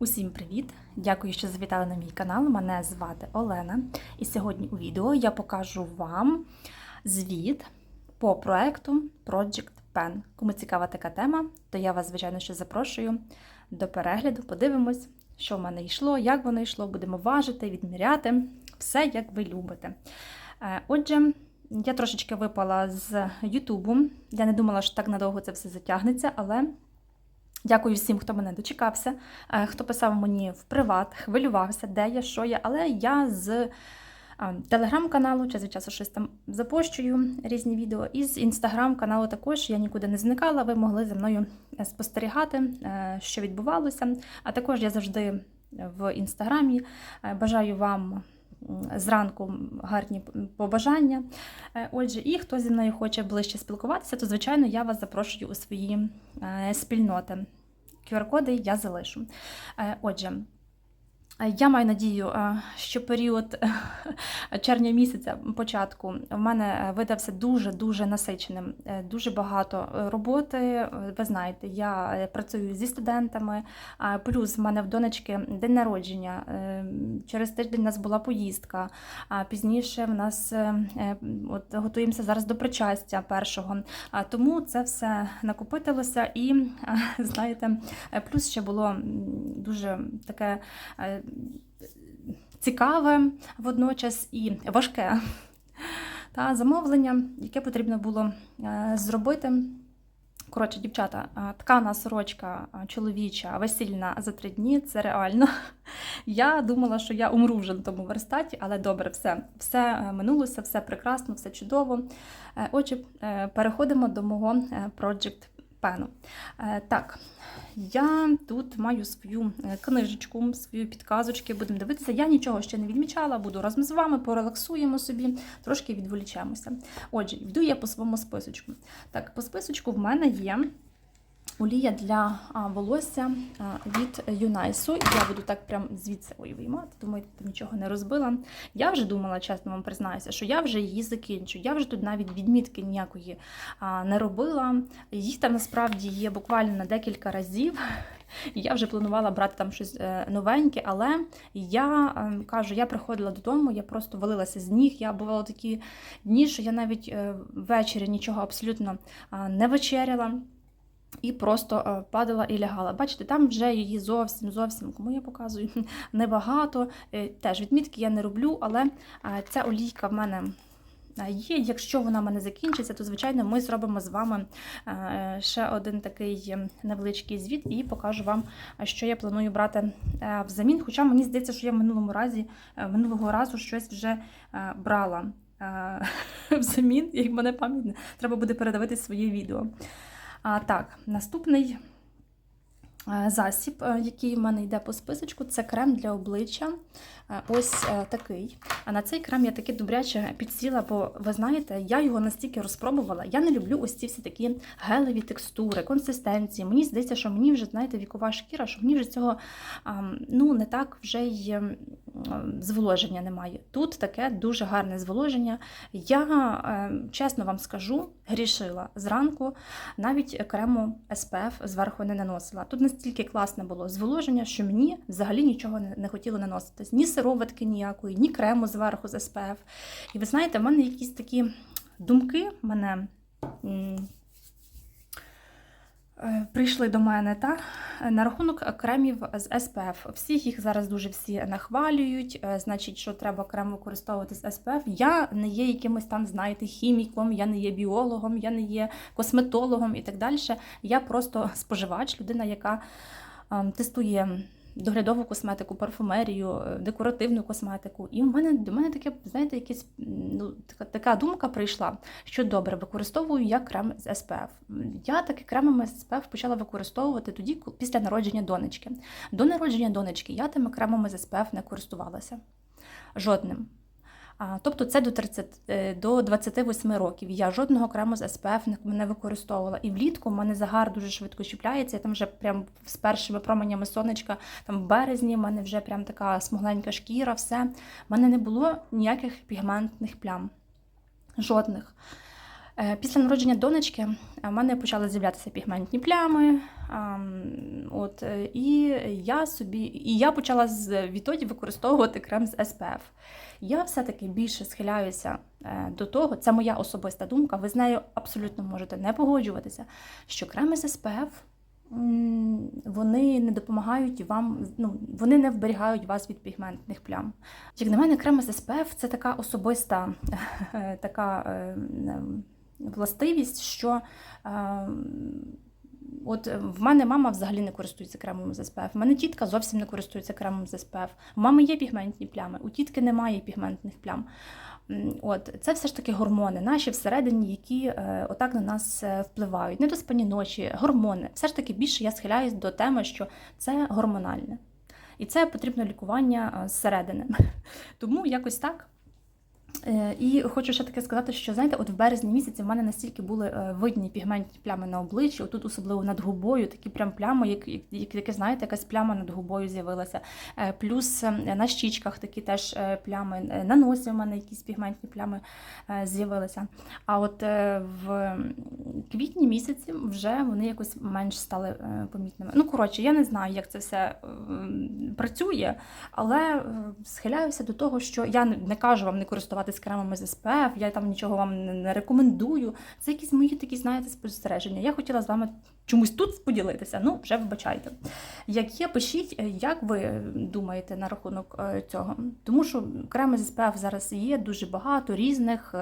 Усім привіт! Дякую, що завітали на мій канал. Мене звати Олена. І сьогодні у відео я покажу вам звіт по проекту Project Pen. Кому цікава така тема, то я вас, звичайно, ще запрошую до перегляду. Подивимось, що в мене йшло, як воно йшло, будемо важити, відміряти. Все, як ви любите. Е, Отже, я трошечки випала з Ютубу. Я не думала, що так надовго це все затягнеться, але. Дякую всім, хто мене дочекався, е, хто писав мені в приват, хвилювався, де я, що я. Але я з е, телеграм-каналу, час від часу щось там запощую різні відео. І з інстаграм-каналу також я нікуди не зникала. Ви могли за мною е, спостерігати, що відбувалося. А також я завжди в інстаграмі бажаю вам. Зранку гарні побажання. Отже, і хто зі мною хоче ближче спілкуватися, то, звичайно, я вас запрошую у свої спільноти. QR-коди я залишу. Отже, я маю надію, що період червня місяця початку в мене видався дуже-дуже насиченим, е, дуже багато роботи. Ви знаєте, я працюю зі студентами, плюс в мене в донечки день народження. е, Через тиждень у нас була поїздка, а пізніше в нас е, е, от, готуємося зараз до причастя першого. Тому це все накопитилося і, знаєте, плюс ще було дуже таке е, цікаве водночас і важке та замовлення, яке потрібно було е, зробити. Коротше, дівчата, е, ткана сорочка е, чоловіча, весільна за три дні це реально. Я думала, що я умру вже на тому верстаті, але добре, все, все минулося, все прекрасно, все чудово. Отже, переходимо до мого Project Pen. Е, Так, я тут маю свою е, книжечку, свої підказочки, будемо дивитися. Я нічого ще не відмічала, буду разом з вами, порелаксуємо собі, трошки відволічемося. Отже, йду я по своєму списочку. Так, по списочку в мене є. Олія для волосся від Юнайсу. Я буду так прям звідси ой, виймати, думаю, там нічого не розбила. Я вже думала, чесно вам признаюся, що я вже її закінчу. Я вже тут навіть відмітки ніякої не робила. Їх там насправді є буквально на декілька разів. Я вже планувала брати там щось е, новеньке, але я е, кажу, я приходила додому, я просто валилася з ніг. Я бувала такі дні, що я навіть е, ввечері нічого абсолютно не вечеряла. І просто е, падала і лягала. Бачите, там вже її зовсім, зовсім, кому я показую, небагато. Е, Теж відмітки я не роблю, але е, ця олійка в мене є. Якщо вона в мене закінчиться, то, звичайно, ми зробимо з вами ще один такий невеличкий звіт і покажу вам, що я планую брати взамін. Хоча мені здається, що я в минулому разі, минулого разу щось вже брала взамін, як мене пам'ять, треба буде передивитись своє відео. А, так, наступний е, засіб, е, який в мене йде по списочку, це крем для обличчя. Е, Ось такий. А на цей крем я таки добряче підсіла, бо ви знаєте, я його настільки розпробувала. Я не люблю ось ці всі такі гелеві текстури, консистенції. Мені здається, що мені вже, знаєте, вікова шкіра, що мені вже цього ну, не так вже й ем, зволоження немає. Тут таке дуже гарне зволоження. Я, е, чесно вам скажу, грішила зранку, навіть крему SPF зверху не наносила. Тут настільки класне було зволоження, що мені взагалі нічого не, хотіло наноситись. Ні сироватки ніякої, ні крему зверху з SPF. І ви знаєте, в мене якісь такі думки мене. Е, Прийшли до мене та на рахунок кремів з СПФ. Всіх їх зараз дуже всі нахвалюють. е, Значить, що треба крем використовувати з СПФ. Я не є якимось там, знаєте, хіміком, я не є біологом, я не є косметологом і так далі. Я просто споживач, людина, яка ем, тестує доглядову косметику, парфумерію, е, декоративну косметику. І в мене до мене таке, знаєте, якісь ну, така, така думка прийшла, що добре, використовую я крем з СПФ. Я таки кремами з СПФ почала використовувати тоді, після народження донечки. До народження донечки я тими кремами з СПФ не користувалася. Жодним. Тобто це до 30, е, до 28 років. Я жодного крему з СПФ не використовувала. І влітку в мене загар дуже швидко чіпляється. Я там вже прям з першими променями сонечка, там в березні, в мене вже прям така смугленька шкіра, все. В мене не було ніяких пігментних плям. Жодних. Е, Після народження донечки е, в мене почали з'являтися пігментні плями. От, е, і я собі, і я почала відтоді використовувати крем з SPF. Я все-таки більше схиляюся до того, це моя особиста думка, ви з нею абсолютно можете не погоджуватися, що креми з SPF вони не допомагають вам, ну, вони не вберігають вас від пігментних плям. Як на мене, креми з SPF – це така особиста така властивість, що е, От е, в мене мама взагалі не користується кремом з SPF, в мене тітка зовсім не користується кремом з SPF. У мами є пігментні плями, у тітки немає пігментних плям. От це все ж таки гормони наші всередині, які е, отак на нас е, впливають. Недоспані ночі, гормони. Все ж таки більше я схиляюсь до теми, що це гормональне. І це потрібно лікування зсередини. Тому якось так. Е, І хочу ще таке сказати, що знаєте, от в березні місяці в мене настільки були е, видні пігментні плями на обличчі, отут особливо над губою, такі прям плями, як, як, як, знаєте, якась пляма над губою з'явилася. Е, Плюс е, на щічках такі теж плями, на носі в мене якісь пігментні плями з'явилися. А от в квітні місяці вже вони якось менш стали е, помітними. Ну, коротше, я не знаю, як це все е, працює, але е, схиляюся до того, що я не кажу вам не користуватись кремами з SPF, я там нічого вам не- рекомендую. Це якісь мої такі, знаєте, спостереження. Я хотіла з вами чомусь тут поділитися. Ну, вже вибачайте. Як є, пишіть, е, як ви думаєте на рахунок цього. Тому що креми з SPF зараз є дуже багато різних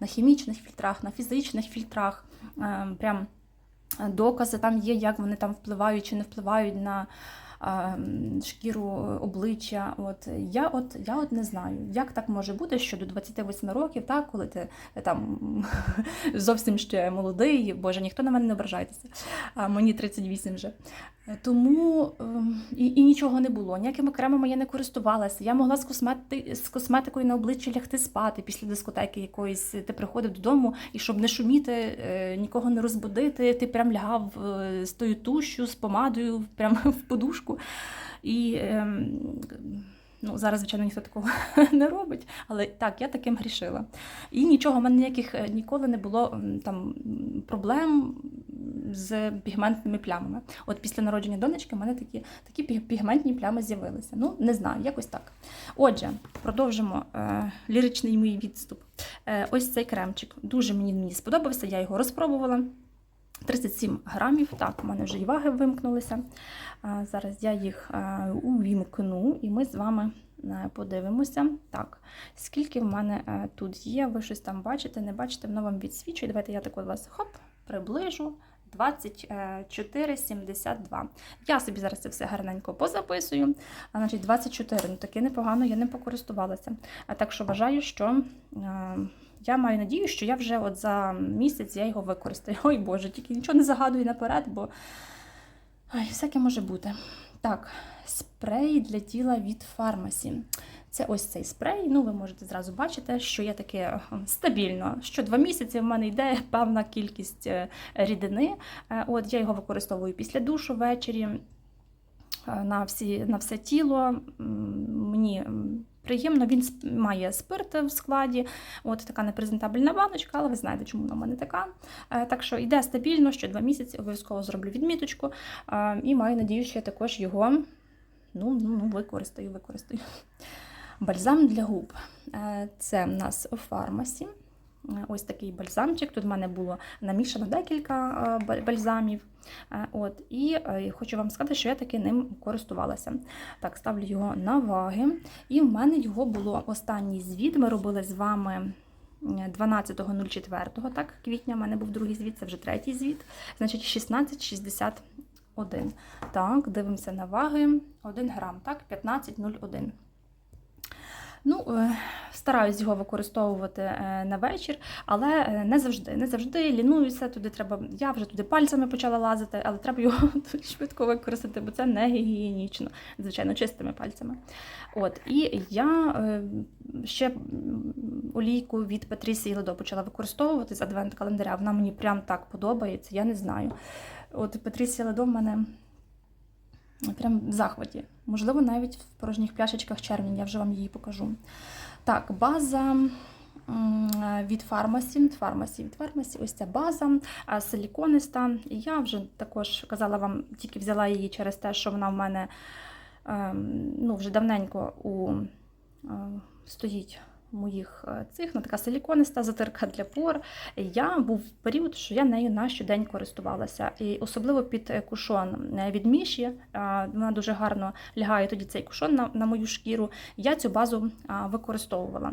на хімічних фільтрах, на фізичних фільтрах. Е, Прям е, докази там є, як вони там впливають чи не впливають на шкіру обличчя. От я от я от не знаю, як так може бути, що до 28 років, так, коли ти е, там зовсім ще молодий, боже, ніхто на мене не ображайтеся. А мені 38 вже. Е, Тому ем, і, і нічого не було. Ніякими кремами я не користувалася. Я могла з, космети, з косметикою на обличчі лягти спати після дискотеки якоїсь. Ти приходив додому, і щоб не шуміти, е, нікого не розбудити, ти прям лягав е, з тою тушю, з помадою, прямо в подушку. І ем, ну, зараз, звичайно, ніхто такого не робить, але так, я таким грішила. І нічого, в мене ніяких е, ніколи не було там проблем з пігментними плямами. От після народження донечки в мене такі, такі пігментні плями з'явилися. Ну, не знаю, якось так. Отже, продовжимо е, ліричний мій відступ. Е, ось цей кремчик. Дуже мені, мені сподобався, я його розпробувала. 37 грамів. Так, у мене вже і ваги вимкнулися. Зараз я їх увімкну, і ми з вами е, подивимося. Так, скільки в мене е, тут є, ви щось там бачите, не бачите, воно вам відсвічує. Давайте я так от вас хоп, приближу. 24,72. Я собі зараз це все гарненько позаписую. А, значить, 24, ну таке непогано, я ним покористувалася. Так що вважаю, що е, я маю надію, що я вже от за місяць я його використаю. Ой Боже, тільки нічого не загадую наперед, бо Ой, всяке може бути. Так, спрей для тіла від фармасі. Це ось цей спрей. Ну, ви можете зразу бачити, що я таке е, стабільно. Що два місяці в мене йде певна кількість е, рідини. Е, От я його використовую після душу ввечері е, на, всі, на все тіло. Мені приємно, він має спирт в складі. От така непрезентабельна баночка, але ви знаєте, чому вона в мене така. Е, Так що йде стабільно, що два місяці обов'язково зроблю відміточку. Е, І маю надію, що я також його ну, ну, ну, використаю, використаю. Бальзам для губ. Е, Це в нас у фармасі. Ось такий бальзамчик. Тут в мене було намішано декілька е, бальзамів. Е, От, і е, хочу вам сказати, що я таки ним користувалася. Так, ставлю його на ваги. І в мене його було останній звіт. Ми робили з вами. е, 12.04, так, квітня, в мене був другий звіт, це вже третій звіт. Значить, 16,61. Так, дивимося на ваги. 1 грам, так, 15,01. Ну, е, стараюсь його використовувати е, на вечір, але е, не завжди. Не завжди лінуюся, туди треба. Я вже туди пальцями почала лазити, але треба його тут швидко використати, бо це не гігієнічно, звичайно, чистими пальцями. От, і я ще олійку від Патрісії Ледо почала використовувати з адвент календаря. Вона мені прям так подобається, я не знаю. От Патрісія Ледо в мене прям в захваті. Можливо, навіть в порожніх пляшечках червень, я вже вам її покажу. Так, база від фармасі, фармасі, від фармасі, ось ця база а, силікониста. І Я вже також казала вам, тільки взяла її через те, що вона в мене ем, ну, вже давненько у, е, стоїть моїх е, цих, ну, така силікониста затирка для пор. Я був період, що я нею на щодень користувалася. І особливо під е, кушон е, від Міші. Вона дуже гарно лягає тоді цей кушон на, на мою шкіру. Я цю базу використовувала.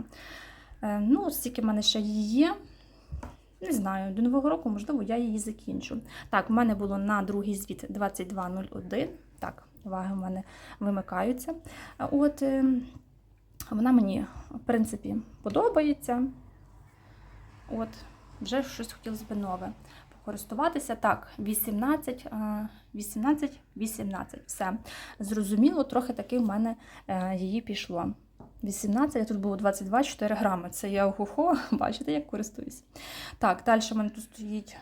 Ну, стільки в мене ще її є. Не знаю, до нового року, можливо, я її закінчу. Так, в мене було на другий звіт 22.01. Так, ваги в мене вимикаються. От е, вона мені, в принципі, подобається. От, вже щось хотілося б нове покористуватися. Так, 18, е, 18, 18. Все. Зрозуміло, трохи таки в мене е, її пішло. 18, а тут було 22, 4 грами. Це я ого-го, бачите, як користуюсь. Так, далі в мене тут стоїть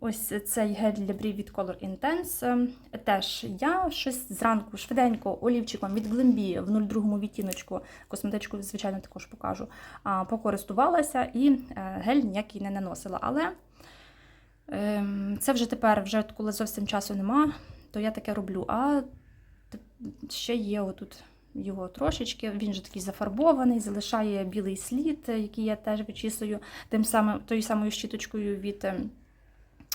ось цей гель для брів від Color Intense. Е, Теж я щось зранку швиденько олівчиком від Glambi в 02 відтіночку, косметичку, звичайно, також покажу, покористувалася і е, гель ніякий не наносила. Але ем, це вже тепер, вже коли зовсім часу нема, то я таке роблю. А ще є отут його трошечки, він же такий зафарбований, залишає білий слід, який я теж вичісую тим самим, тою самою щіточкою від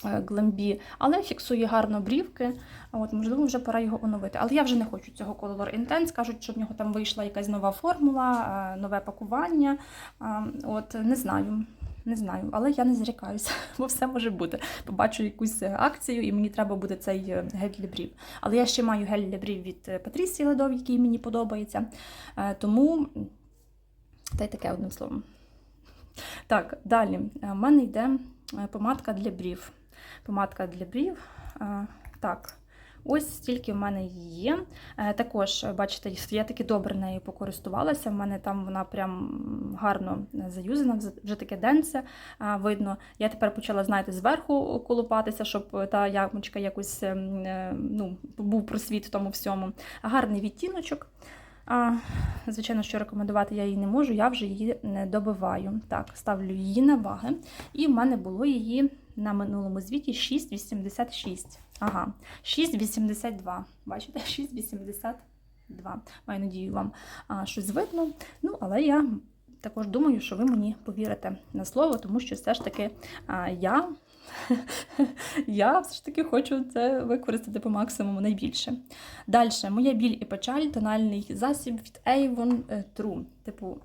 ем, е, але фіксує гарно брівки. От, можливо, вже пора його оновити. Але я вже не хочу цього Color Intense. Кажуть, що в нього там вийшла якась нова формула, е, нове пакування. От, не знаю. Не знаю, але я не зрікаюся, бо все може бути. Побачу якусь е, акцію, і мені треба буде цей е, гель для брів. Але я ще маю гель для брів від е, Патрісії Ледов, який мені подобається. Е, Тому та й таке одним словом. Так, далі. Е, В мене йде е, помадка для брів. Помадка для брів. Е, Так, ось стільки в мене її є. Е, Також, бачите, я таки добре нею покористувалася. В мене там вона прям гарно заюзана, вже- таке денце е, видно. Я тепер почала, знаєте, зверху колупатися, щоб та ямочка якось ем, ну, був просвіт в тому всьому. Гарний відтіночок. А, звичайно, що рекомендувати я її не можу, я вже її не добиваю. Так, ставлю її на ваги. І в мене було її на минулому звіті 6,86. Ага, 6,82. Бачите, 6,82. Маю надію, вам а, щось видно. Ну, але я також думаю, що ви мені повірите на слово, тому що все ж таки а, я, я все ж таки хочу це використати по максимуму найбільше. Далі, моя біль і печаль, тональний засіб від Avon е, True. Типу,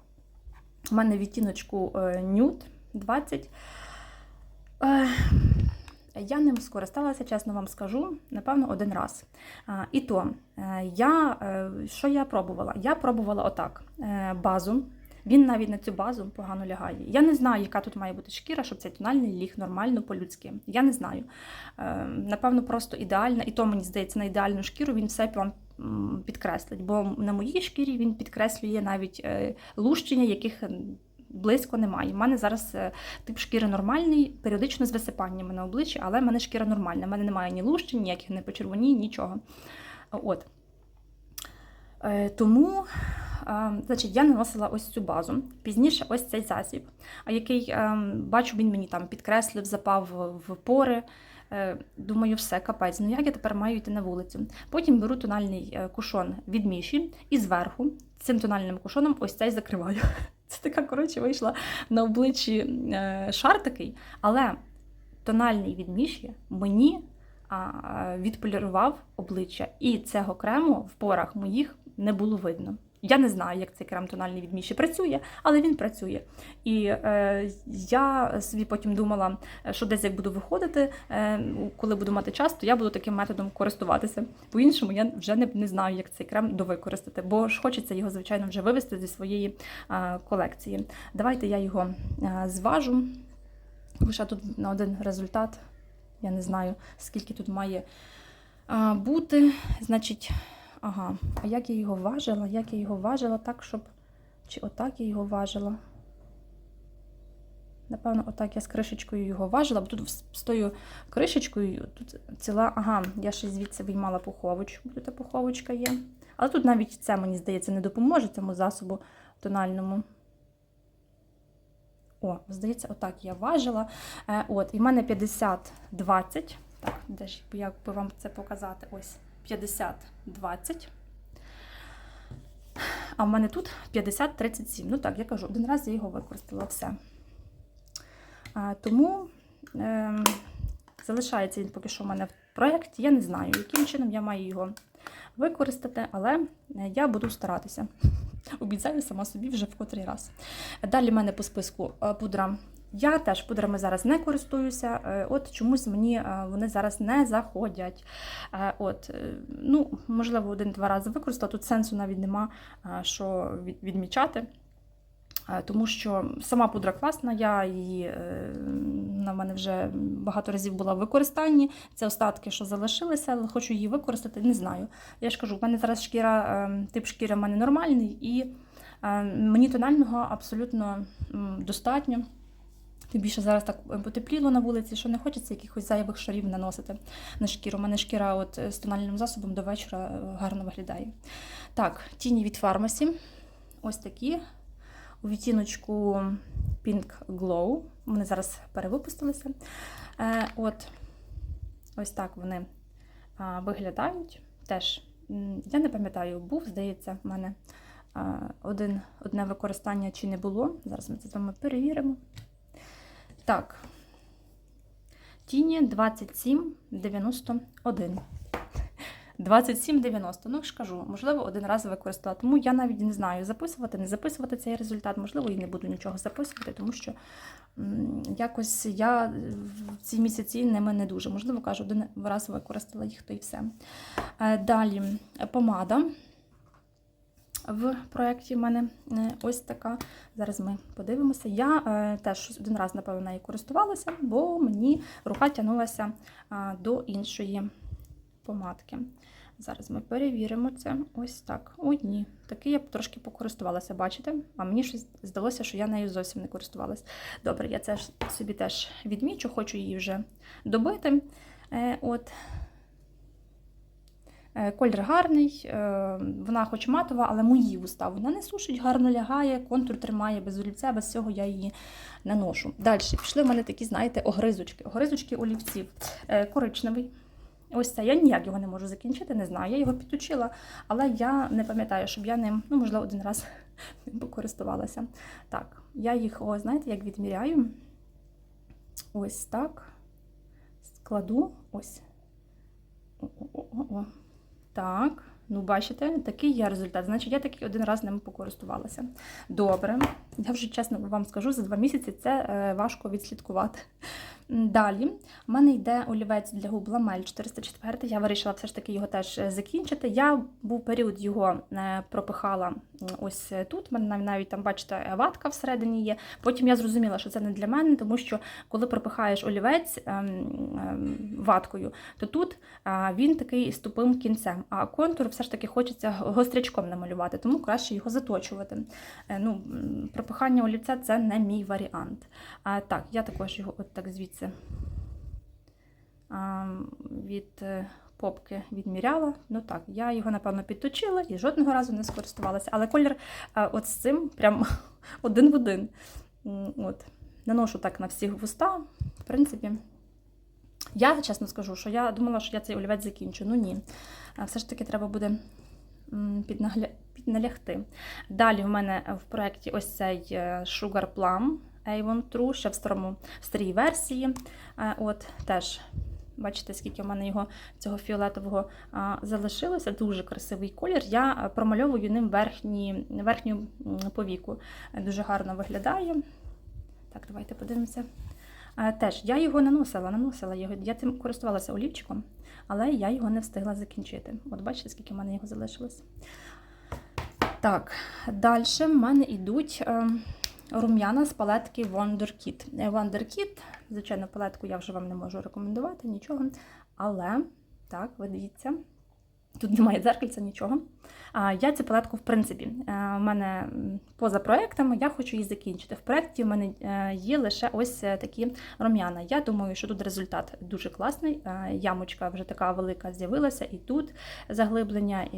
у мене відтіночку е, Nude 20. Е, Я ним скористалася, чесно вам скажу, напевно, один раз. І то, я, що я пробувала? Я пробувала отак: базу. Він навіть на цю базу погано лягає. Я не знаю, яка тут має бути шкіра, щоб цей тональний ліг нормально по-людськи. Я не знаю. Е, Напевно, просто ідеальна, і то мені здається, на ідеальну шкіру він все вам підкреслить. Бо на моїй шкірі він підкреслює навіть е, лущення, яких близько немає. У мене зараз е, тип шкіри нормальний, періодично з висипаннями на обличчі, але в мене шкіра нормальна. У мене немає ні лущень, ніяких не почервоній, нічого. От. Тому, значить, я наносила ось цю базу. Пізніше ось цей засіб, який, е, бачу, він мені там підкреслив, запав в- пори. Е, Думаю, все, капець. Ну як я тепер маю йти на вулицю? Потім беру тональний е, кушон від Міші і зверху цим тональним кушоном ось цей закриваю. Це така, коротше, вийшла на обличчі е, шар такий, але тональний від Міші мені відполірував обличчя. І цього крему в порах моїх не було видно. Я не знаю, як цей крем тональний від Міші працює, але він працює. І е, я собі потім думала, що десь як буду виходити, е, коли буду мати час, то я буду таким методом користуватися. По-іншому я вже не, не знаю, як цей крем довикористати, бо ж хочеться його, звичайно, вже вивести зі своєї е, колекції. Давайте я його е, зважу. Лише тут на один результат. Я не знаю, скільки тут має а, бути. Значить, ага, а як я його важила? Як я його важила так, щоб. Чи отак я його важила? Напевно, отак я з кришечкою його важила, бо тут з тою кришечкою тут ціла. Ага, я ще звідси виймала пуховочку, бо тут пуховочка є. Але тут навіть це, мені здається, не допоможе цьому засобу тональному. О, здається, отак я важила. Е, От, і в мене 50-20. Так, де ж як би вам це показати? Ось 50-20. А в мене тут 50-37. Ну так, я кажу, один раз я його використала все. А, тому е, залишається він поки що в мене в проєкті. Я не знаю, яким чином я маю його використати, але е, я буду старатися. Обіцяю сама собі вже в котрий раз. Далі в мене по списку е, пудра. Я теж пудрами зараз не користуюся, е, от чомусь мені е, вони зараз не заходять. Е, От, ну, Можливо, один-два рази використала. Тут сенсу навіть нема що відмічати. Тому що сама пудра класна, я її в мене вже багато разів була в використанні. Це остатки, що залишилися, але хочу її використати, не знаю. Я ж кажу, в мене зараз шкіра, тип шкіри в мене нормальний, і мені тонального абсолютно достатньо. Тим більше зараз так потепліло на вулиці, що не хочеться якихось зайвих шарів наносити на шкіру. У мене шкіра от е, з тональним засобом до вечора е, гарно виглядає. Так, тіні від фармасі. Ось такі. У відтіночку Pink Glow. Вони зараз перевипустилися. Е, от ось так вони виглядають. Теж, я не пам'ятаю, був, здається, в мене один, одне використання чи не було. Зараз ми це з вами перевіримо. Так. Тіні 2791. 27,90. Ну, ж кажу, можливо, один раз використала. Тому я навіть не знаю, записувати, не записувати цей результат. Можливо, і не буду нічого записувати, тому що якось я в ці місяці ними не дуже. Можливо, кажу, один раз використала їх, то і все. Е, Далі помада. В проєкті в мене е, ось така. Зараз ми подивимося. Я е, теж один раз, напевно, нею користувалася, бо мені рука тягнулася е, до іншої помадки. Зараз ми перевіримо це. Ось так. Ой, ні. Такий я трошки покористувалася, бачите? А мені щось здалося, що я нею зовсім не користувалася. Добре, я це собі теж відмічу, хочу її вже добити. Е, От. Е, Колір гарний, е, вона хоч матова, але мої вуста вона не сушить, гарно лягає, контур тримає без олівця, без цього я її наношу. Далі пішли в мене такі, знаєте, огризочки. Огризочки олівців. Е, Коричневий. Ось це я ніяк його не можу закінчити, не знаю. Я його підточила, але я не пам'ятаю, щоб я ним, ну, можливо, один раз ним покористувалася. Так, я їх, о, знаєте, як відміряю. Ось так. Складу ось. О-о-о-о. Так, ну бачите, такий є результат. Значить, я такий один раз ним покористувалася. Добре. Я вже чесно вам скажу, за два місяці це е, важко відслідкувати. Далі в мене йде олівець для губ Ламель 404. Я вирішила все ж таки його теж е, закінчити. Я був період його е, пропихала ось тут. У мене нав- навіть там, бачите, ватка всередині є. Потім я зрозуміла, що це не для мене, тому що коли пропихаєш олівець ем, ем, ваткою, то тут він такий з тупим кінцем. А контур все ж таки хочеться гострячком намалювати, тому краще його заточувати. Е, Ну, пропихання олівця це не мій варіант. Так, я також його от так звідси а, від е, попки відміряла. Ну так, я його, напевно, підточила і жодного разу не скористувалася. Але колір а, от з цим прям один в один. От. Наношу так на всіх вуста. В принципі, я чесно скажу, що я думала, що я цей олівець закінчу. Ну ні. Все ж таки треба буде піднагля... підналягти. Далі в мене в проєкті ось цей е, Sugar Plum Avon True, ще в старому в старій версії. Е, От теж. Бачите, скільки в мене його цього фіолетового залишилося. Дуже красивий колір. Я е, промальовую ним верхні, верхню повіку. Е, Дуже гарно виглядає. Так, давайте подивимося. Теж я його наносила, наносила його. Я цим користувалася олівчиком, але я його не встигла закінчити. От бачите, скільки в мене його залишилось. Так, далі в мене йдуть е, рум'яна з палетки Wonderkid. Wonder Kit, звичайно, палетку я вже вам не можу рекомендувати, нічого. Але, так, ви дивіться, тут немає дзеркальця, нічого. А, Я цю палетку, в принципі, е, в мене поза проектами, я хочу її закінчити. В проєкті в мене е, є лише ось е, такі рум'яна. Я думаю, що тут результат дуже класний. Ямочка вже така велика з'явилася, і тут заглиблення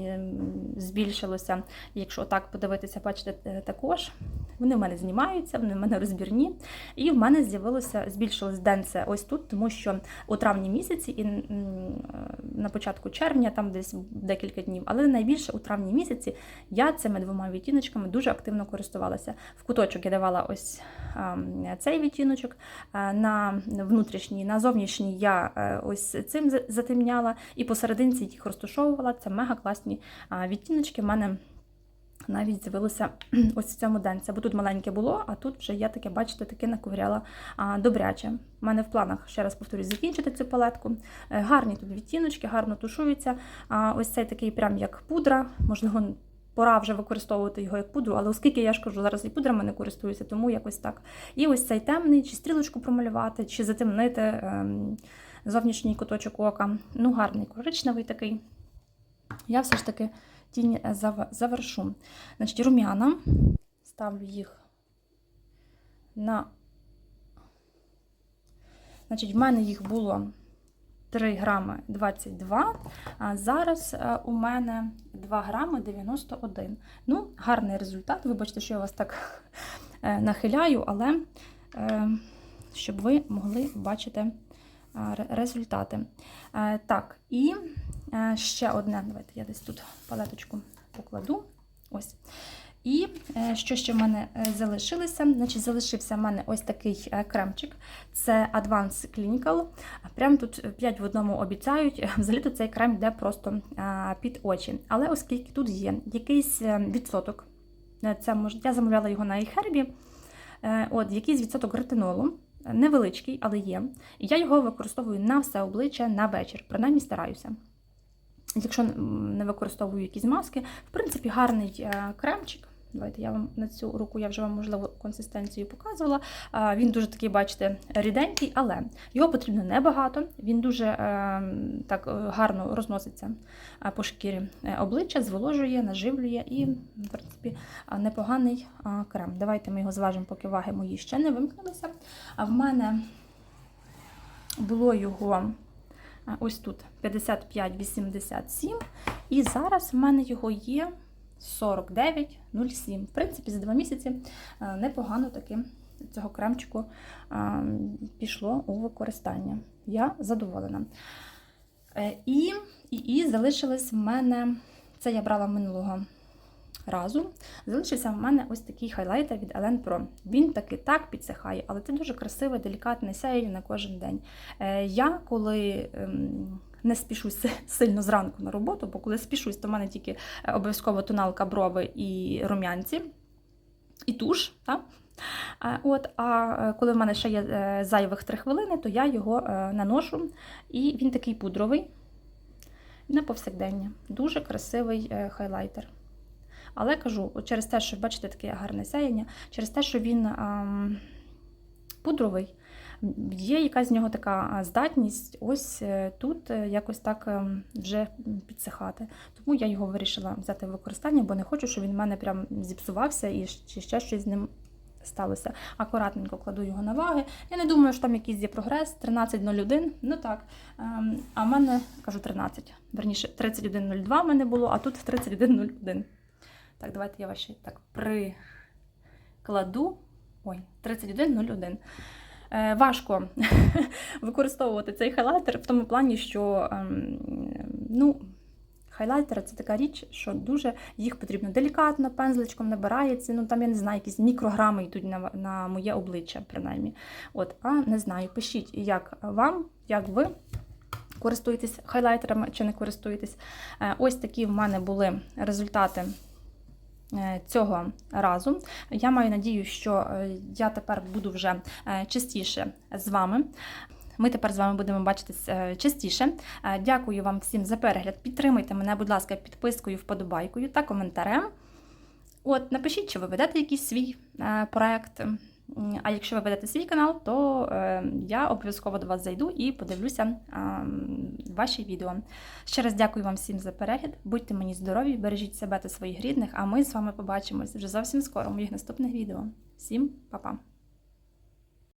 збільшилося. Якщо так подивитися, бачите, також вони в мене знімаються, вони в мене розбірні. І в мене з'явилося збільшилось денце ось тут, тому що у травні місяці і на початку червня, там десь декілька днів, але найбільше у травні місяці я цими двома відтіночками дуже активно користувалася. В куточок я давала ось ем, цей відтіночок, е, на внутрішній, на зовнішній я е, ось цим за- затемняла, і посерединці їх розташовувала. Це мега класні відтіночки. В мене навіть з'явилося ось в цьому денці. Бо тут маленьке було, а тут вже я таке, бачите, таке наковиряла добряче. У мене в планах, ще раз повторюсь, закінчити цю палетку. Е, Гарні тут відтіночки, гарно тушуються. Ось цей такий прям як пудра, можливо. Пора вже використовувати його як пудру, але оскільки я ж кажу, зараз і пудрами не користуюся, тому якось так. І ось цей темний, чи стрілочку промалювати, чи затемнити ем, зовнішній куточок ока. Ну, гарний, коричневий такий. Я все ж таки тінь е, зав- завершу. Значить, рум'яна. Ставлю їх на. Значить, в мене їх було 3 грами 22, а зараз е, у мене 2 грами 91. Ну, гарний результат. Вибачте, що я вас так е, нахиляю, але щоб ви могли бачити результати. Так, і ще одне. Давайте я десь тут палеточку покладу. Ось. І е, що ще в мене е, залишилося? Значить, залишився в мене ось такий е, кремчик. Це Advanced Clinical. Прямо тут 5 в одному обіцяють. Взагалі-то цей крем йде просто е, під очі. Але оскільки тут є якийсь е, відсоток, е, це може, я замовляла його на е, от якийсь відсоток ретинолу. е, Невеличкий, але є. І я його використовую на все обличчя на вечір, принаймні стараюся. Якщо не використовую якісь маски, в принципі, гарний е, кремчик. Давайте я вам на цю руку я вже вам можливо консистенцію показувала. Він дуже такий, бачите, ріденький, але його потрібно небагато. Він дуже е, так е, гарно розноситься по шкірі обличчя, зволожує, наживлює і, в принципі, непоганий крем. Давайте ми його зважимо, поки ваги мої ще не вимкнулися. А в мене було його. Ось тут 55,87. І зараз в мене його є 49,07. В принципі, за два місяці е, непогано таки цього кремчику е, пішло у використання. Я задоволена. Е, І, і, і залишилось в мене, це я брала минулого разу. Залишився в мене ось такий хайлайтер від Elen Pro. Він таки так підсихає, але це дуже красиве, делікатне сяєві на кожен день. Е, Я коли ем, не спішусь сильно зранку на роботу, бо коли спішусь, то в мене тільки е, обов'язково тоналка брови і рум'янці, і туш. Та? Е, От, а коли в мене ще є зайвих 3 хвилини, то я його наношу. І він такий пудровий на повсякдення. Дуже красивий хайлайтер. Але кажу, через те, що бачите, таке гарне сяєння, через те, що він ем, пудровий, є якась з нього така здатність ось е, тут е, якось так ем, вже підсихати. Тому я його вирішила взяти в використання, бо не хочу, щоб він в мене прям зіпсувався і ще щось з ним сталося. Акуратненько кладу його на ваги. Я не думаю, що там якийсь є прогрес. 13.01, ну так. Ем, А в мене, кажу 13, верніше 31.02 в мене було, а тут 31.01. Так, давайте я ще так прикладу. Ой, 31.01. Е, важко використовувати цей хайлайтер в тому плані, що ем, ну, хайлайтери це така річ, що дуже їх потрібно делікатно, пензличком набирається. Ну там я не знаю, якісь мікрограми йдуть на, на моє обличчя, принаймні. От, а не знаю, пишіть, як вам, як ви. Користуєтесь хайлайтерами чи не користуєтесь. Е, Ось такі в мене були результати цього разу. Я маю надію, що е, я тепер буду вже е, частіше з вами. Ми тепер з вами будемо бачитись е, частіше. Е, Дякую вам всім за перегляд. Підтримуйте мене, будь ласка, підпискою, вподобайкою та коментарем. От, напишіть, чи ви ведете якийсь свій е, проект. А якщо ви ведете свій канал, то е, я обов'язково до вас зайду і подивлюся ваші відео. Ще раз дякую вам всім за перегляд. Будьте мені здорові, бережіть себе та своїх рідних, а ми з вами побачимось вже зовсім скоро в моїх наступних відео. Всім па-па!